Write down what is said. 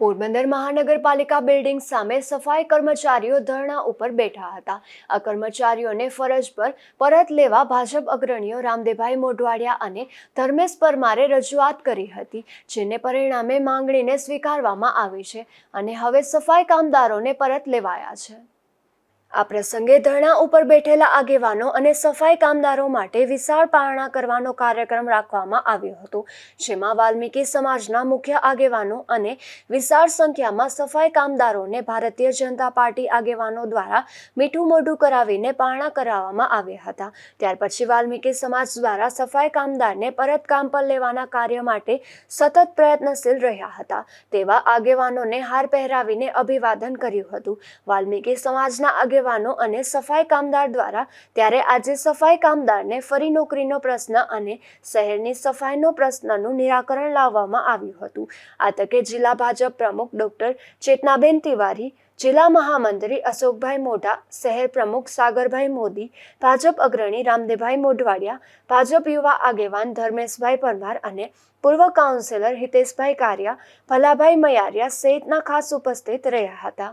પોરબંદર મહાનગરપાલિકા બિલ્ડિંગ સામે સફાઈ કર્મચારીઓ ધરણા ઉપર બેઠા હતા. આ કર્મચારીઓને ફરજ પર પરત લેવા ભાજપ અગ્રણીઓ રામદેભાઈ મોઢવાડિયા અને ધર્મેશ પરમારે રજૂઆત કરી હતી, જેને પરિણામે માંગણીને સ્વીકારવામાં આવી છે અને હવે સફાઈ કામદારોને પરત લેવાયા છે. આ પ્રસંગે ધરણા ઉપર બેઠેલા આગેવાનો અને સફાઈ કામદારો માટે વિશાળ પારણા કરવાનો કાર્યક્રમ રાખવામાં આવ્યો હતો, જેમાં વાલ્મીકી સમાજના મુખ્ય આગેવાનો અને વિશાળ સંખ્યામાં સફાઈ કામદારોને ભારતીય જનતા પાર્ટી આગેવાનો દ્વારા મીઠું મોઢું કરાવીને પારણા કરાવવામાં આવ્યા હતા. ત્યાર પછી વાલ્મીકી સમાજ દ્વારા સફાઈ કામદારને પરત કામ પર લેવાના કાર્ય માટે સતત પ્રયત્નશીલ રહ્યા હતા. તેવા આગેવાનોને હાર પહેરાવીને અભિવાદન કર્યું હતું. વાલ્મીકી સમાજના આગેવાનો અને સફાઈ કામદાર દ્વારા ત્યારે આજે સફાઈ કામદારને ફરી નોકરીનો પ્રશ્ન અને શહેરની સફાઈનો પ્રશ્નનું નિરાકરણ લાવવામાં આવ્યું હતું. આ તકે જિલ્લા ભાજપ પ્રમુખ ડોક્ટર ચેતનાબેન તિવારી, જિલ્લા મહામંત્રી અશોકભાઈ મોઢા, શહેર પ્રમુખ સાગરભાઈ મોદી, ભાજપ અગ્રણી રામદેભાઈ મોઢવાડિયા, ભાજપ યુવા આગેવાન ધર્મેશભાઈ પરમાર અને પૂર્વ કાઉન્સિલર હિતેશભાઈ કારિયા, ભલાભાઈ મયારિયા સહિતના ખાસ ઉપસ્થિત રહ્યા હતા.